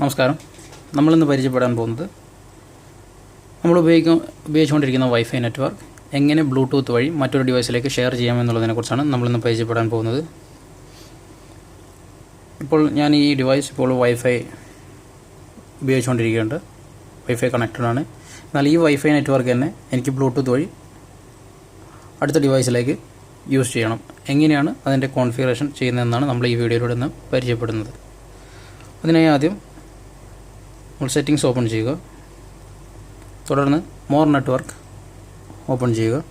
നമസ്കാരം. നമ്മളിന്ന് പരിചയപ്പെടാൻ പോകുന്നത് നമ്മൾ ഉപയോഗിക്കും ഉപയോഗിച്ചുകൊണ്ടിരിക്കുന്ന വൈഫൈ നെറ്റ്വർക്ക് എങ്ങനെ ബ്ലൂടൂത്ത് വഴി മറ്റൊരു ഡിവൈസിലേക്ക് ഷെയർ ചെയ്യാമെന്നുള്ളതിനെക്കുറിച്ചാണ് നമ്മളിന്ന് പരിചയപ്പെടാൻ പോകുന്നത്. ഇപ്പോൾ ഞാൻ ഈ ഡിവൈസ് ഇപ്പോൾ വൈഫൈ ഉപയോഗിച്ചുകൊണ്ടിരിക്കുകയുണ്ട് വൈഫൈ കണക്റ്റഡ് ആണ്. എന്നാൽ ഈ വൈഫൈ നെറ്റ്വർക്ക് തന്നെ എനിക്ക് ബ്ലൂടൂത്ത് വഴി അടുത്ത ഡിവൈസിലേക്ക് യൂസ് ചെയ്യണം. എങ്ങനെയാണ് അതിന്റെ കോൺഫിഗറേഷൻ ചെയ്യുന്നതെന്നാണ് നമ്മൾ ഈ വീഡിയോയിലൂടെ നിന്ന് പരിചയപ്പെടുന്നത്. അതിനായി ആദ്യം നമ്മൾ സെറ്റിങ്സ് ഓപ്പൺ ചെയ്യുക. തുടർന്ന് മോർ നെറ്റ്വർക്ക് ഓപ്പൺ ചെയ്യുക.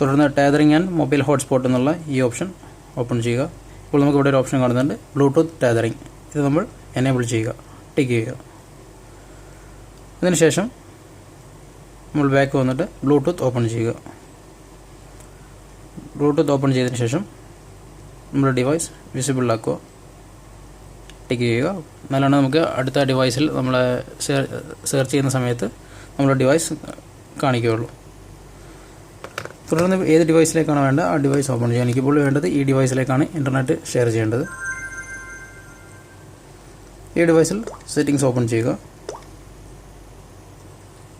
തുടർന്ന് ടാതറിങ് ആൻഡ് മൊബൈൽ ഹോട്ട്സ്പോട്ട് എന്നുള്ള ഈ ഓപ്ഷൻ ഓപ്പൺ ചെയ്യുക. ഇപ്പോൾ നമുക്ക് ഇവിടെ ഒരു ഓപ്ഷൻ കാണുന്നുണ്ട്. ബ്ലൂടൂത്ത് ടാതറിങ് ഇത് നമ്മൾ എനേബിൾ ചെയ്യുക. ടിക്ക് ചെയ്യുക. അതിനുശേഷം നമ്മൾ ബാക്ക് വന്നിട്ട് ബ്ലൂടൂത്ത് ഓപ്പൺ ചെയ്യുക. ബ്ലൂടൂത്ത് ഓപ്പൺ ചെയ്തതിന് ശേഷം നമ്മുടെ ഡിവൈസ് വിസിബിൾ ആക്കുക. ടിക്ക് ചെയ്യുക എന്നാലാണ് നമുക്ക് അടുത്ത ഡിവൈസിൽ നമ്മൾ സെർച്ച് ചെയ്യുന്ന സമയത്ത് നമ്മുടെ ഡിവൈസ് കാണിക്കുകയുള്ളൂ. തുടർന്ന് ഏത് ഡിവൈസിലേക്കാണ് വേണ്ട ആ ഡിവൈസ് ഓപ്പൺ ചെയ്യുക. എനിക്കിപ്പോൾ വേണ്ടത് ഈ ഡിവൈസിലേക്കാണ് ഇന്റർനെറ്റ് ഷെയർ ചെയ്യേണ്ടത്. ഈ ഡിവൈസിൽ സെറ്റിങ്സ് ഓപ്പൺ ചെയ്യുക.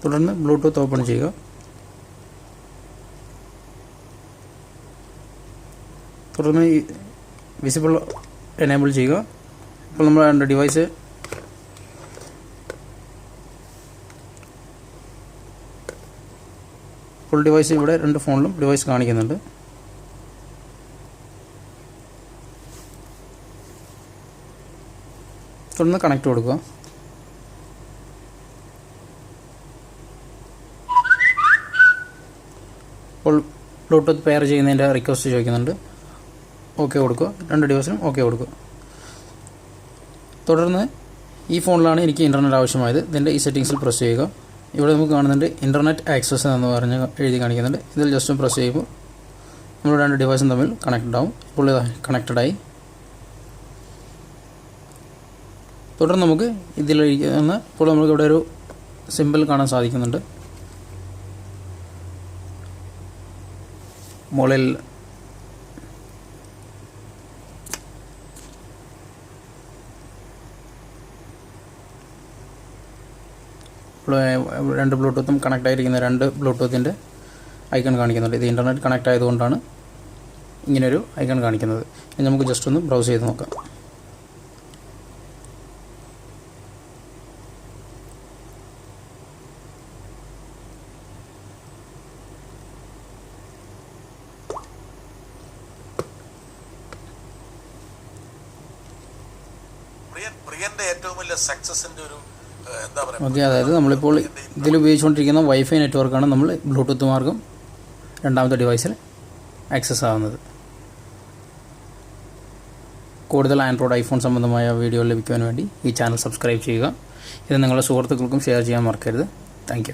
തുടർന്ന് ബ്ലൂടൂത്ത് ഓപ്പൺ ചെയ്യുക. തുടർന്ന് വിസിബിൾ എനേബിൾ ചെയ്യുക. ഇപ്പോൾ നമ്മൾ ഡിവൈസ് ഫുൾ ഡിവൈസ് ഇവിടെ രണ്ട് ഫോണിലും ഡിവൈസ് കാണിക്കുന്നുണ്ട്. തുടർന്ന് കണക്ട് കൊടുക്കുക. അപ്പോൾ ബ്ലൂടൂത്ത് പെയർ ചെയ്യുന്നതിന്റെ റിക്വസ്റ്റ് ചോദിക്കുന്നുണ്ട്. ഓക്കെ കൊടുക്കുക. രണ്ട് ഡിവൈസിനും ഓക്കെ കൊടുക്കുക. തുടർന്ന് ഈ ഫോണിലാണ് എനിക്ക് ഇന്റർനെറ്റ് ആവശ്യമായത്. ഇതിന്റെ ഈ സെറ്റിങ്സിൽ പ്രസ് ചെയ്യുക. ഇവിടെ നമുക്ക് കാണുന്നുണ്ട് ഇന്റർനെറ്റ് ആക്സസ് എന്ന് പറഞ്ഞ് എഴുതി കാണിക്കുന്നുണ്ട്. ഇതിൽ ജസ്റ്റ് പ്രസ് ചെയ്യുമ്പോൾ നമ്മുടെ രണ്ട് ഡിവൈസും തമ്മിൽ കണക്റ്റഡ് ആവും. ഇപ്പോൾ കണക്റ്റഡായി തുടർന്ന് നമുക്ക് ഇതിലിരിക്കുന്ന ഇപ്പോൾ നമുക്ക് ഇവിടെ ഒരു സിമ്പിൾ കാണാൻ സാധിക്കുന്നുണ്ട്. മുകളിൽ രണ്ട് ബ്ലൂടൂത്തും കണക്ട് ആയിരിക്കുന്ന രണ്ട് ബ്ലൂടൂത്തിന്റെ ഐക്കൺ കാണിക്കുന്നുണ്ട്. ഇത് ഇന്റർനെറ്റ് കണക്ട് ആയതുകൊണ്ടാണ് ഇങ്ങനൊരു ഐക്കൺ കാണിക്കുന്നത്. ഇനി നമുക്ക് ജസ്റ്റ് ഒന്ന് ബ്രൗസ് ചെയ്ത് നോക്കാം. പ്രിയന്റെ ഏറ്റവും വലിയ സക്സസിന്റെ ഒരു ഓക്കെ അതായത് നമ്മളിപ്പോൾ ഇതിൽ ഉപയോഗിച്ചുകൊണ്ടിരിക്കുന്ന വൈഫൈ നെറ്റ്വർക്കാണ് നമ്മൾ ബ്ലൂടൂത്ത് മാർഗം രണ്ടാമത്തെ ഡിവൈസിൽ ആക്സസ് ആവുന്നത്. കൂടുതൽ ആൻഡ്രോയിഡ് ഐഫോൺ സംബന്ധമായ വീഡിയോ ലഭിക്കുവാൻ വേണ്ടി ഈ ചാനൽ സബ്സ്ക്രൈബ് ചെയ്യുക. ഇത് നിങ്ങളുടെ സുഹൃത്തുക്കൾക്കും ഷെയർ ചെയ്യാൻ മറക്കരുത്. താങ്ക്